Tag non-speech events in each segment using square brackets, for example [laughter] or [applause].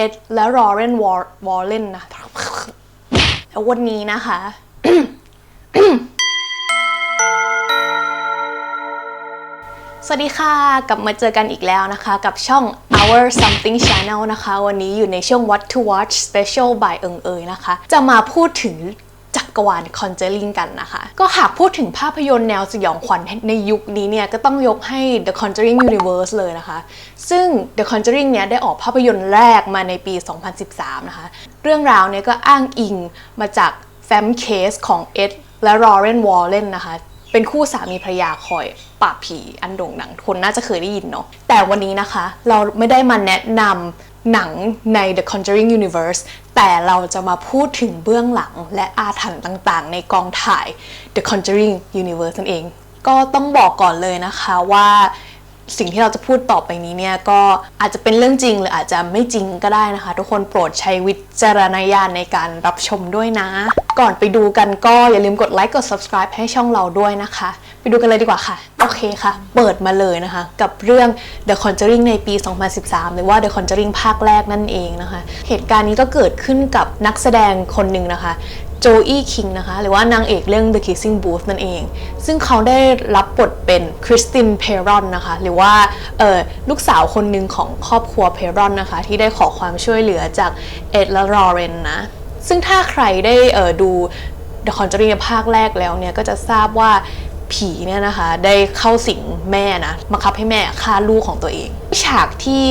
อ็ดและรอเรนวอร์วอลเลนนะแล้ววันนี้นะคะ สวัสดีค่ะ กลับมาเจอกันอีกแล้วนะคะ กับช่อง Our Something Channel นะคะ วันนี้อยู่ในช่วง What to Watch Special by เอิงเอยนะคะ จะมาพูดถึง จักรวาล Conjuring กันนะคะ ก็หากพูดถึงภาพยนตร์แนวสยองขวัญในยุคนี้เนี่ย ก็ต้องยกให้ The Conjuring Universe เลยนะคะ ซึ่ง The Conjuring เนี่ยได้ออกภาพยนตร์แรกมาในปี 2013 นะคะ เรื่องราวเนี่ยก็อ้างอิงมาจากแฟ้มเคสของเอ็ดและรอเรนวอลเลนนะคะเป็นคู่สามีภรรยาคอยปราบผีอันโด่งดังคนน่าจะเคยได้ยินเนาะแต่วันนี้นะคะ เราไม่ได้มาแนะนำ หนังใน The Conjuring Universe แต่เราจะมาพูดถึงเบื้องหลังและอาถรรพ์ต่างๆ ในกองถ่าย The Conjuring Universe นั่นเอง ก็ต้องบอกก่อนเลยนะคะว่าสิ่งที่เราจะพูดต่อไปนี้เนี่ยก็อาจจะเป็นเรื่องจริงหรืออาจจะไม่จริงก็ได้นะคะ ทุกคนโปรดใช้วิจารณญาณในการรับชมด้วยนะ ก่อนไปดูกันก็อย่าลืมกดไลค์กด subscribe ให้ช่องเราด้วยนะคะ ไปดูกันเลยดีกว่าค่ะ โอเคค่ะ เปิดมาเลยนะคะ กับเรื่อง The Conjuring ในปี 2013 หรือว่า The Conjuring ภาคแรกนั่นเองนะคะ เหตุการณ์นี้ก็เกิดขึ้นกับนักแสดงคนหนึ่งนะคะโจอี้คิงนะคะ หรือว่านางเอกเรื่อง The Kissing Booth นั่นเอง ซึ่งเขาได้รับบทเป็นคริสตินเพรอนนะคะ หรือว่าเออลูกสาวคนหนึ่งของครอบครัวเพรอนนะคะ ที่ได้ขอความช่วยเหลือจากเอ็ดและลอเรนนะ ซึ่งถ้าใครได้ออดู The Conjuring ภาคแรกแล้วเนี่ย ก็จะทราบว่า ผีเนี่ยนะคะ ได้เข้าสิงแม่นะบังคับให้แม่ฆ่าลูกของตัวเอง ฉากที่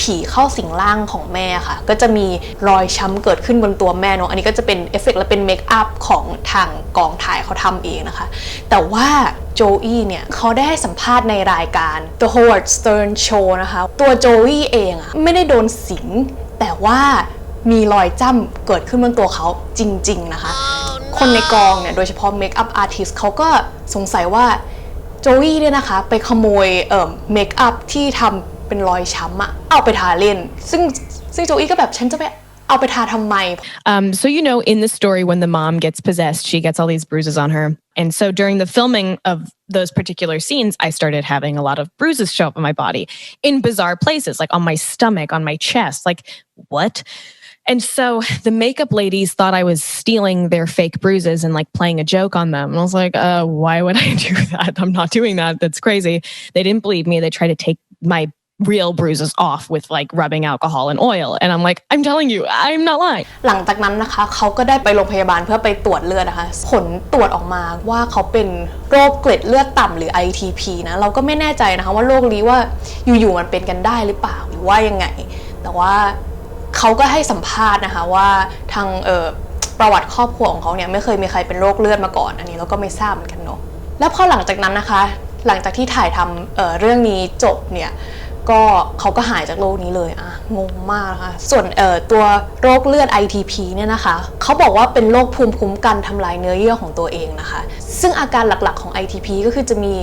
ผีเข้าสิงร่างของแม่ค่ะ ก็จะมีรอยช้ำเกิดขึ้นบนตัวแม่เนาะอันนี้ก็จะเป็นเอฟเฟกต์และเป็นเมคอัพของทางกองถ่ายเขาทำเองนะคะ แต่ว่าโจอี้เนี่ยเขาได้ให้สัมภาษณ์ในรายการ The Howard Stern Show นะคะ ตัวโจอี้เองอะไม่ได้โดนสิง แต่ว่ามีรอยจ้ำเกิดขึ้นบนตัวเขาจริง ๆ นะคะ คนในกองเนี่ยโดยเฉพาะเมคอัพอาร์ติสเขาก็สงสัยว่าโจวี่เนี่ยนะคะ ไปขโมยเอ่อเมคอัพที่ทำเป็นรอยช้ำอะเอาไปทาเล่น ซึ่งซึ่งโจวี่ก็แบบฉันจะไปเอาไปทาทำไม Um, so you know, in the story, when the mom gets possessed, she gets all these bruises on her. And so during the filming of those particular scenes, I started having a lot of bruises show up on my body in bizarre places, like on my stomach, on my chest. Like, what? And so [laughs] the makeup ladies thought I was stealing their fake bruises and like playing a joke on them. And I was like, uh, why would I [laughs] do that? I'm not doing that. That's crazy. They didn't believe me. They tried to take my real bruises off with like rubbing alcohol and oil. And I'm like, I'm telling you, I'm not lying. หลังจากนั้นนะคะ เขาก็ได้ไปโรงพยาบาลเพื่อไปตรวจเลือดนะคะ ผลตรวจออกมาว่าเขาเป็นโรคเกล็ดเลือดต่ำหรือ ITP นะ เราก็ไม่แน่ใจนะคะว่าโรคนี้ว่าอยู่ๆมันเป็นกันได้หรือเปล่าหรือว่ายังไง แต่ว่า เขาก็ให้สัมภาษณ์นะคะว่าทางประวัติครอบครัวของเขาเนี่ยไม่เคยมีใครเป็นโรคเลือดมาก่อน อันนี้เราก็ไม่ทราบเหมือนกันเนาะแล้วพอหลังจากนั้นนะคะ หลังจากที่ถ่ายทำเเรื่องนี้จบเนี่ย ก็เขาก็หายจากโรคนี้เลยอะงงมากนะคะส่วนเอ่อตัวโรคเลือด ITP เนี่ยนะคะเขาบอกว่าเป็นโรคภูมิคุ้มกันทำลายเนื้อเยื่อของตัวเองนะคะ ซึ่งอาการหลักๆของ ITP ก็คือจะมี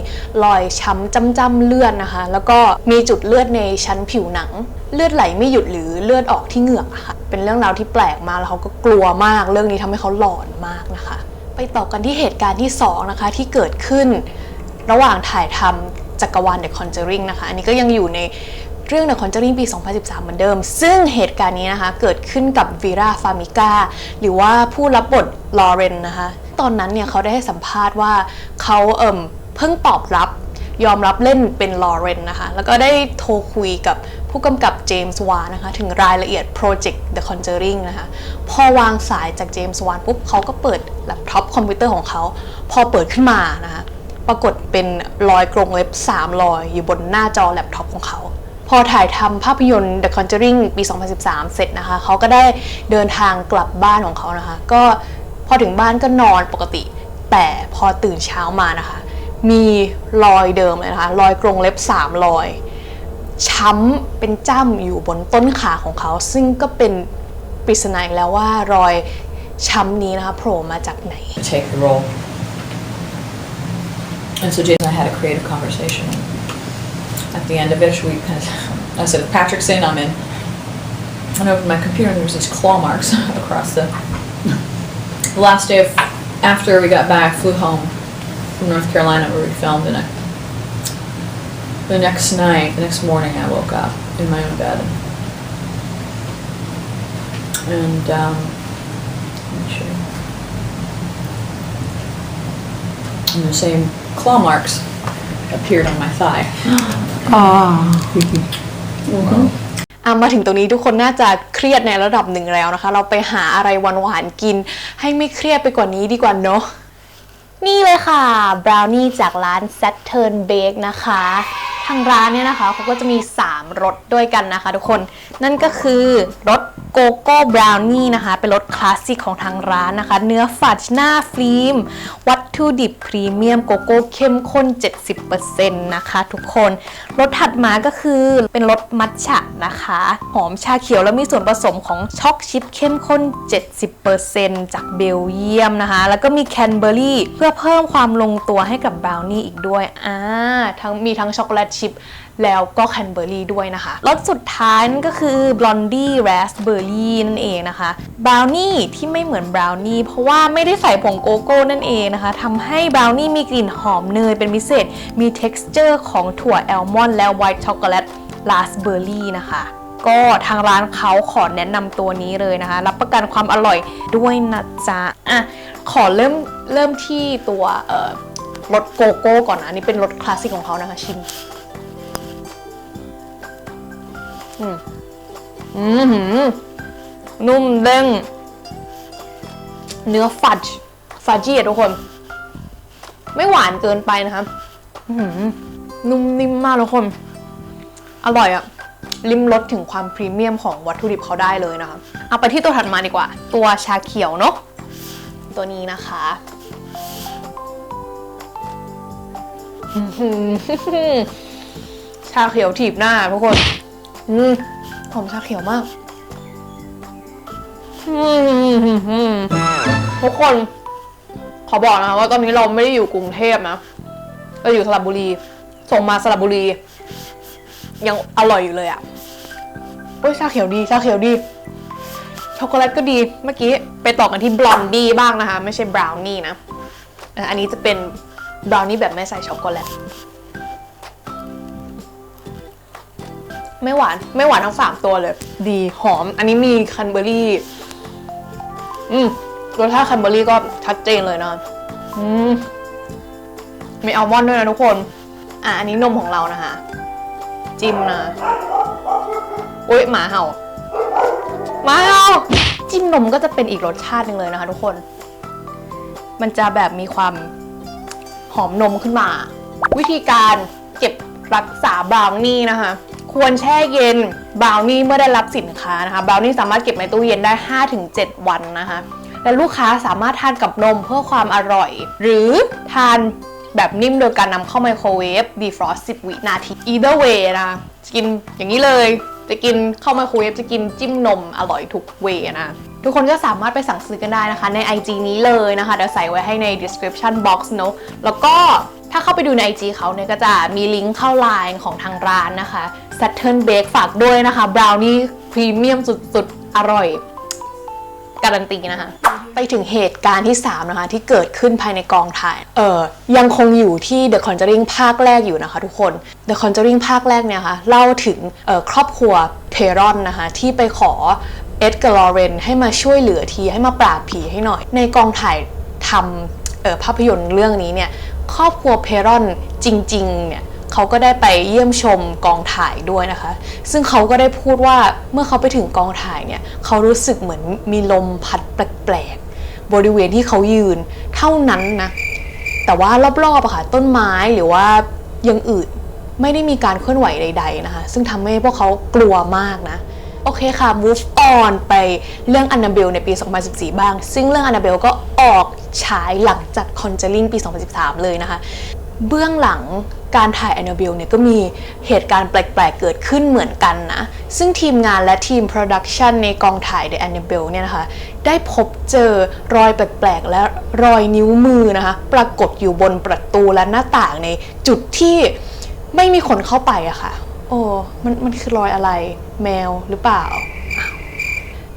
รอยช้ำจ้ำๆเลือดนะคะ แล้วก็มีจุดเลือดในชั้นผิวหนัง เลือดไหลไม่หยุดหรือเลือดออกที่เหงือกอะค่ะเป็นเรื่องราวที่แปลกมากแล้วเขาก็กลัวมาก เรื่องนี้ทำให้เขาหลอนมากนะคะ ไปต่อกันที่เหตุการณ์ที่สองนะคะที่เกิดขึ้นระหว่างถ่ายทำ จักรวาล The Conjuring นะคะ อันนี้ก็ยังอยู่ในเรื่อง The Conjuring ปี 2013 เหมือนเดิม ซึ่งเหตุการณ์นี้นะคะ เกิดขึ้นกับวีราฟามิก้าหรือว่าผู้รับบทลอเรนนะคะ ตอนนั้นเนี่ยเขาได้ให้สัมภาษณ์ว่าเขาเอิ่มเพิ่งตอบรับยอมรับเล่นเป็นลอเรนนะคะ แล้วก็ได้โทรคุยกับผู้กำกับเจมส์วานนะคะ ถึงรายละเอียดโปรเจกต์ The Conjuring นะคะ พอวางสายจากเจมส์วานปุ๊บเขาก็เปิดแล็ปท็อปคอมพิวเตอร์ของเขา พอเปิดขึ้นมานะคะ ปรากฏเป็นรอยกรงเล็บ3รอยอยู่บนหน้าจอแล็ปท็อปของเขา พอถ่ายทำภาพยนตร์ The Conjuring ปี 2013 เสร็จนะคะ เขาก็ได้เดินทางกลับบ้านของเขานะคะ ก็พอถึงบ้านก็นอนปกติ แต่พอตื่นเช้ามานะคะ มีรอยเดิมเลยนะคะ รอยกรงเล็บ3รอย ช้ำเป็นจ้ำอยู่บนต้นขาของเขา ซึ่งก็เป็นปริศนาอีกแล้วว่ารอยช้ำนี้นะคะโผล่มาจากไหน take the role. And so Jason and I had a creative conversation. At the end of it, we kind of, I said, Patrick's in, I'm in. And I opened my computer and there was these claw marks [laughs] across the, the last day of, after we got back, flew home from North Carolina where we filmed and I, the next night, the next morning I woke up in my own bed. And um, And the same claw marks appeared on my thigh. อะมาถึงตรงนี้ทุกคนน่าจะเครียดในระดับหนึ่งแล้วนะคะ เราไปหาอะไรหวานๆกิน ให้ไม่เครียดไปกว่านี้ดีกว่าเนาะ นี่เลยค่ะ บราวนี่จากร้าน Saturn Bake นะคะทางร้านเนี่ยนะคะเขาก็จะมี 3รสด้วยกันนะคะ ทุกคนนั่นก็คือรสโกโก้บราวนี่นะคะ เป็นรสคลาสสิกของทางร้านนะคะ เนื้อฝัดหน้าฟิล์มวัตถุดิบพรีเมียมโกโก้เข้มข้น 70%นะคะ ทุกคนรสถัดมาก็คือเป็นรสมัทฉะนะคะ หอมชาเขียวแล้วมีส่วนผสมของช็อกชิพเข้มข้น 70%จากเบลเยียมนะคะ แล้วก็มีแคนเบอร์รี่เพื่อเพิ่มความลงตัวให้กับบราวนี่อีกด้วยอ่าทั้งมีทั้งช็อกโกแลตชพแล้วก็แคนเบอร์รี่ด้วยนะคะรสสุดท้ายนั่นก็คือบลอนดี้แรสเบอร์รี่นั่นเองนะคะบราวนี่ที่ไม่เหมือนบราวนี่เพราะว่าไม่ได้ใส่ผงโกโก้นั่นเองนะคะทำให้บราวนี่มีกลิ่นหอมเนยเป็นพิเศษ มี t e x t อร์ของถั่วแอลมอนด์และไวท์ช็อกโกแลตราสเบอร์รี่นะคะก็ทางร้านเขาขอแนะนำตัวนี้เลยนะคะ รับประกันความอร่อยด้วยนะจ๊ะอะขอเริ่มเริ่มที่ตัวรสโกโก้ก่อนนะอันนี่เป็นรสคลาสสิกของเขานะคะชิม อืมหืมนุ่มเด้งเนื้อฟัดฟัดจี้ทุกคน ไม่หวานเกินไปนะครับนุ่มนิ่มมากทุกคน อร่อยอะลิมรสถึงความพรีเมียมของวัตถุดิบเขาได้เลยนะคะ เอาไปที่ตัวถัดมาดีกว่า ตัวชาเขียวเนาะตัวนี้นะคะชาเขียวถีบหน้าทุกคน อืมหอมชาเขียวมากทุกคน ขอบอกนะคะว่าตอนนี้เราไม่ได้อยู่กรุงเทพนะเราอยู่สระบุรี ส่งมาสระบุรี ยังอร่อยอยู่เลยอะ่ะโอ้ยชาเขียวดีชาเขียวดีช็อกโกแลตก็ดีเมื่อกี้ไปต่อกันที่บลอนดี้บ้างนะคะ ไม่ใช่บราวนี่นะเอ่อันนี้จะเป็นบราวนี่แบบไม่ใส่ช็อกโกแลต ไม่หวานไม่หวานทั้งสามตัวเลย ดีหอม อันนี้มีคันเบอร์รี่ อืมรสชาติคันเบอร์รี่ก็ชัดเจนเลยนะอืมมีอัลมอนด์ด้วยนะทุกคน อะอันนี้นมของเรานะคะ จิ้มนะอุ้ยหมาเห่าหมาเห่าจิ้มนมก็จะเป็นอีกรสชาติหนึ่งเลยนะคะ ทุกคน มันจะแบบมีความหอมนมขึ้นมา วิธีการเก็บรักษาบราวนี่นะคะ ควรแช่เย็นบราวนี่เมื่อได้รับสินค้านะคะบราวนี่สามารถเก็บในตู้เย็นได้ 5-7 วันนะคะ และลูกค้าสามารถทานกับนมเพื่อความอร่อย หรือทานแบบนิ่มโดยการนำเข้าไมโครเวฟ defrost 10 วินาที either way นะจะกินอย่างนี้เลย จะกินเข้าไมโครเวฟจะกินจิ้มนมอร่อยทุกเวนะทุกคนก็สามารถไปสั่งซื้อกันได้นะคะ ใน IG นี้เลยนะคะ เดี๋ยวใส่ไว้ให้ใน description box เนอะแล้วก็ถ้าเข้าไปดูใน IG เขาเนี่ยก็จะมีลิงก์เข้าไลน์ของทางร้านนะคะ Saturn Bake ฝากด้วยนะคะบราวนี่พรีเมียมสุดๆ อร่อย การันตีนะคะ ไปถึงเหตุการณ์ที่ 3 นะคะ ที่เกิดขึ้นภายในกองถ่าย เออยังคงอยู่ที่ The Conjuring ภาคแรกอยู่นะคะทุกคน The Conjuring ภาคแรกเนี่ยค่ะเล่าถึงออครอบครัวเพรอนนะคะ ที่ไปขอเอ็ดกับลอเรนให้มาช่วยเหลือทีให้มาปราบผีให้หน่อย ในกองถ่ายทำออภาพยนตร์เรื่องนี้เนี่ยครอบครัวเพรอนจริงๆเนี่ย เขาก็ได้ไปเยี่ยมชมกองถ่ายด้วยนะคะ ซึ่งเขาก็ได้พูดว่าเมื่อเขาไปถึงกองถ่ายเนี่ยเขารู้สึกเหมือนมีลมพัดแปลกๆบริเวณที่เขายืนเท่านั้นนะแต่ว่ารอบๆอะค่ะต้นไม้หรือว่ายังอื่นไม่ได้มีการเคลื่อนไหวใด ๆนะคะ ซึ่งทำให้พวกเขากลัวมากนะโอเคค่ะ move on ไปเรื่อง Annabelle ในปี 2014 บ้าง ซึ่งเรื่อง Annabelle ก็ออกฉายหลังจาก Conjuring ปี 2013 เลยนะคะ เบื้องหลังการถ่าย Annabelle เนี่ยก็มีเหตุการณ์แปลกๆเกิดขึ้นเหมือนกันนะ ซึ่งทีมงานและทีมโปรดักชันในกองถ่าย The Annabelle เนี่ยนะคะ ได้พบเจอรอยแปลกๆและรอยนิ้วมือนะคะ ปรากฏอยู่บนประตูและหน้าต่างในจุดที่ไม่มีคนเข้าไปอะค่ะ โอ้มันมันคือรอยอะไร แมวหรือเปล่า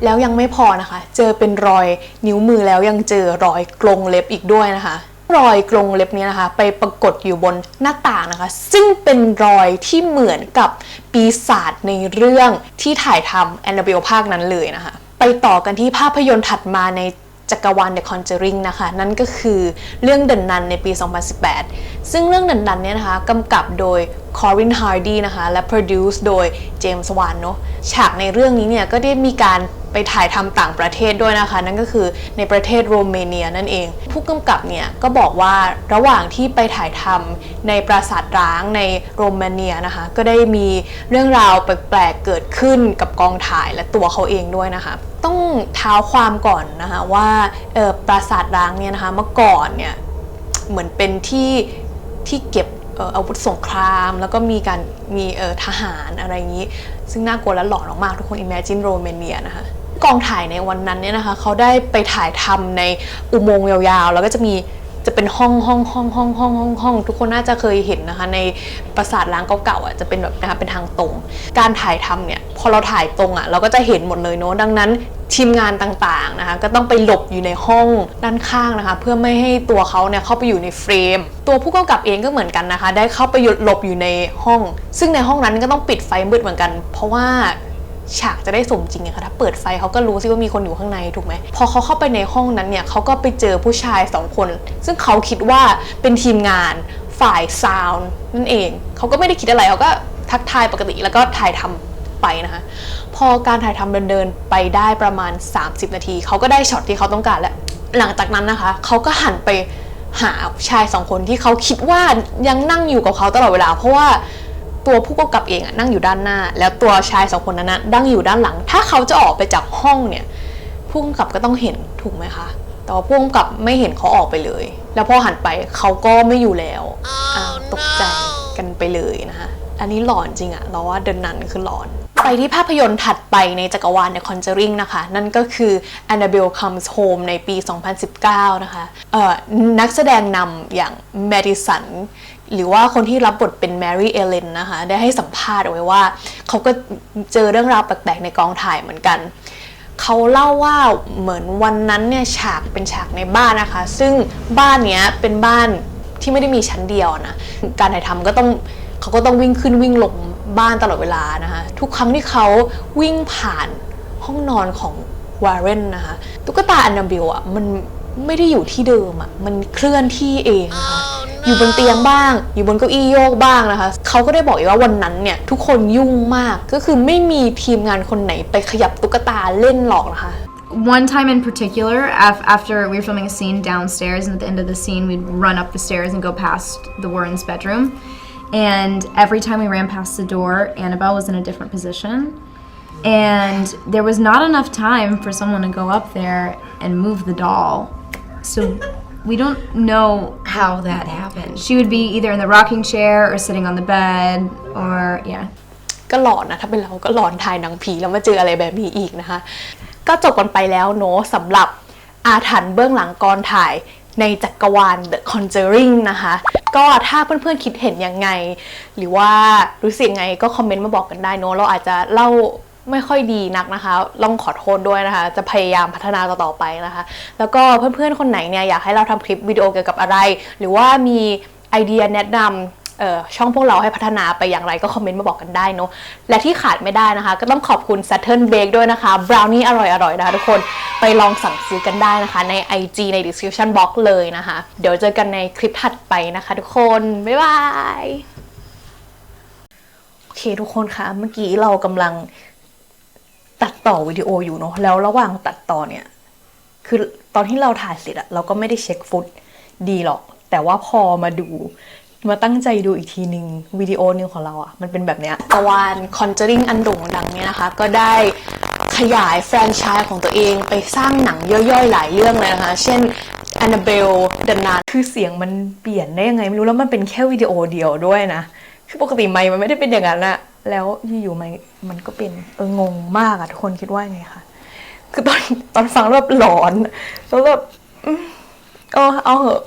แล้วยังไม่พอนะคะ เจอเป็นรอยนิ้วมือแล้วยังเจอรอยกรงเล็บอีกด้วยนะคะ รอยกรงเล็บนี้นะคะ ไปปรากฏอยู่บนหน้าต่างนะคะ ซึ่งเป็นรอยที่เหมือนกับปีศาจในเรื่องที่ถ่ายทำแอนนาเบลภาคนั้นเลยนะคะ ไปต่อกันที่ภาพยนตร์ถัดมาในจักรวาล The Conjuring นะคะ นั่นก็คือเรื่อง The Nun ในปี 2018 ซึ่งเรื่อง The Nun เนี่ยนะคะกำกับโดย Corin Hardy นะคะ และ produce โดย James Wan เนอะฉากในเรื่องนี้เนี่ยก็ได้มีการ ไปถ่ายทำต่างประเทศด้วยนะคะ นั่นก็คือในประเทศโรมาเนียนั่นเอง ผู้กำกับเนี่ยก็บอกว่าระหว่างที่ไปถ่ายทำในปราสาทร้างในโรมาเนียนะคะ ก็ได้มีเรื่องราวแปลกๆเกิดขึ้นกับกองถ่ายและตัวเขาเองด้วยนะคะ ต้องเท้าความก่อนนะคะว่าออปราสาทร้างเนี่ยนะคะเมื่อก่อนเนี่ยเหมือนเป็นที่ที่เก็บอาวุธสงครามแล้วก็มีการมีทหารอะไรอย่างนี้ ซึ่งน่ากลัวและหลอนมากๆทุกคน Imagine Romania นะคะ กองถ่ายในวันนั้นเนี่ยนะคะเขาได้ไปถ่ายทำในอุโมงค์ยาวๆ แล้วก็จะมีจะเป็นห้องห้องห้องห้องห้องห้องห้องทุกคนน่าจะเคยเห็นนะคะ ในปราสาทล้างเก่าๆอะจะเป็นแบบนะคะเป็นทางตรง การถ่ายทำเนี่ยพอเราถ่ายตรงอะเราก็จะเห็นหมดเลยเนาะดังนั้นทีมงานต่างๆนะคะ ก็ต้องไปหลบอยู่ในห้องด้านข้างนะคะ เพื่อไม่ให้ตัวเขาเนี่ยเข้าไปอยู่ในเฟรม ตัวผู้กำกับเองก็เหมือนกันนะคะ ได้เข้าไปหลบอยู่ในห้อง ซึ่งในห้องนั้นก็ต้องปิดไฟมืดเหมือนกัน เพราะว่า ฉากจะได้สมจริงอะค่ะถ้าเปิดไฟเขาก็รู้สิว่ามีคนอยู่ข้างในถูกไหมพอเขาเข้าไปในห้องนั้นเนี่ยเขาก็ไปเจอผู้ชายสองคน ซึ่งเขาคิดว่าเป็นทีมงานฝ่ายซาวน์นั่นเอง เขาก็ไม่ได้คิดอะไรเขาก็ทักทายปกติแล้วก็ถ่ายทำไปนะคะ พอการถ่ายทำเดินๆไปได้ประมาณ 30 นาที เขาก็ได้ช็อตที่เขาต้องการแล้ว หลังจากนั้นนะคะ เขาก็หันไปหาชายสองคนที่เขาคิดว่ายังนั่งอยู่กับเขาตลอดเวลา เพราะว่า ตัวผู้กำกับเองอะนั่งอยู่ด้านหน้า แล้วตัวชายสองคนนั้นนะนั่งอยู่ด้านหลัง ถ้าเขาจะออกไปจากห้องเนี่ยผู้กำกับก็ต้องเห็นถูกไหมคะแต่ว่าผู้กำกับไม่เห็นเขาออกไปเลย แล้วพอหันไปเขาก็ไม่อยู่แล้วอ้าวตกใจกันไปเลยนะคะอันนี้หลอนจริงอะเราว่าเดินนันคือหลอน ไปที่ภาพยนตร์ถัดไปในจักรวาลใน Conjuring นะคะ นั่นก็คือ Annabelle Comes Home ในปี 2019 นะคะเอ่อนักแสดงนำอย่าง Madison หรือว่าคนที่รับบทเป็น Mary Ellen นะคะ ได้ให้สัมภาษณ์เอาไว้ว่า เขาก็เจอเรื่องราวแปลกๆในกองถ่ายเหมือนกัน เขาเล่าว่าเหมือนวันนั้นเนี่ยฉากเป็นฉากในบ้านนะคะ ซึ่งบ้านเนี้ยเป็นบ้านที่ไม่ได้มีชั้นเดียวนะการถ่ายทำก็ต้องเขาก็ต้องวิ่งขึ้นวิ่งลงบ้านตลอดเวลานะคะ ทุกครั้งที่เขาวิ่งผ่านห้องนอนของวาร์เรนนะคะตุ๊กตาอันนาบิลอะมัน ไม่ได้อยู่ที่เดิมอะมันเคลื่อนที่เองนะคะอยู่บนเตียงบ้าง อยู่บนเก้าอี้โยกบ้างนะคะเขาก็ได้บอกอีกว่าวันนั้นเนี่ยทุกคนยุ่งมากก็คือไม่มีทีมงานคนไหนไปขยับตุ๊กตาเล่นหรอกนะคะ one time in particular, af- after we were filming a scene downstairs, and at the end of the scene, we'd run up the stairs and go past the Warrens' bedroom. And every time we ran past the door, Annabelle was in a different position. And there was not enough time for someone to go up there and move the doll. So we don't know how that happened. she would be either in the rocking chair or sitting on the bed or, yeah. ก็หลอนนะ ถ้าเป็นเราก็หลอนถ่ายหนังผีแล้วมาเจออะไรแบบนี้อีกนะคะ ก็จบกันไปแล้วเนอะสำหรับอาถรรพ์เบื้องหลังกรถ่ายในจักรวาล The Conjuring นะคะ ก็ถ้าเพื่อนๆคิดเห็นยังไง หรือว่ารู้สึกยังไงก็คอมเมนต์มาบอกกันได้เนอะเราอาจจะเล่า ไม่ค่อยดีนักนะคะลองขอโทษด้วยนะคะ จะพยายามพัฒนาต่อๆไปนะคะ แล้วก็เพื่อนๆคนไหนเนี่ยอยากให้เราทำคลิปวิดีโอเกี่ยวกับอะไร หรือว่ามีไอเดียแนะนำช่องพวกเราให้พัฒนาไปอย่างไรก็คอมเมนต์มาบอกกันได้เนอะและที่ขาดไม่ได้นะคะ ก็ต้องขอบคุณ Saturn Bake ด้วยนะคะบราวนี่อร่อยๆนะคะทุกคนไปลองสั่งซื้อกันได้นะคะ ใน IG ใน description box เลยนะคะ เดี๋ยวเจอกันในคลิปถัดไปนะคะทุกคน บ๊ายบาย โอเคทุกคนคะเมื่อกี้เรากำลัง ตัดต่อวิดีโออยู่เนอะแล้วระหว่างตัดต่อเนี่ย คือตอนที่เราถ่ายเสร็จอะเราก็ไม่ได้เช็คฟุตดีหรอก แต่ว่าพอมาดูมาตั้งใจดูอีกทีหนึ่งวิดีโอหนึงของเราอะมันเป็นแบบเนี้ยตะวัน Conjuring อันโด่งดังเนี่ยนะคะ ก็ได้ขยายแฟรนไชส์ของตัวเองไปสร้างหนังย่อยๆ หลายเรื่องเลยนะคะ เช่น Annabelle The Nun คือเสียงมันเปลี่ยนได้ยังไง ไม่รู้แล้วมันเป็นแค่วิดีโอเดียวด้วยนะ คือปกติไมค์มันไม่ได้เป็นอย่างนั้นอะ แล้วอยู่ๆมันมันก็เป็นเอองงมากอะทุกคนคิดว่าไงคะคือตอนตอนฟังแล้วแบบหลอนแล้วแบบเออเอาเหอะ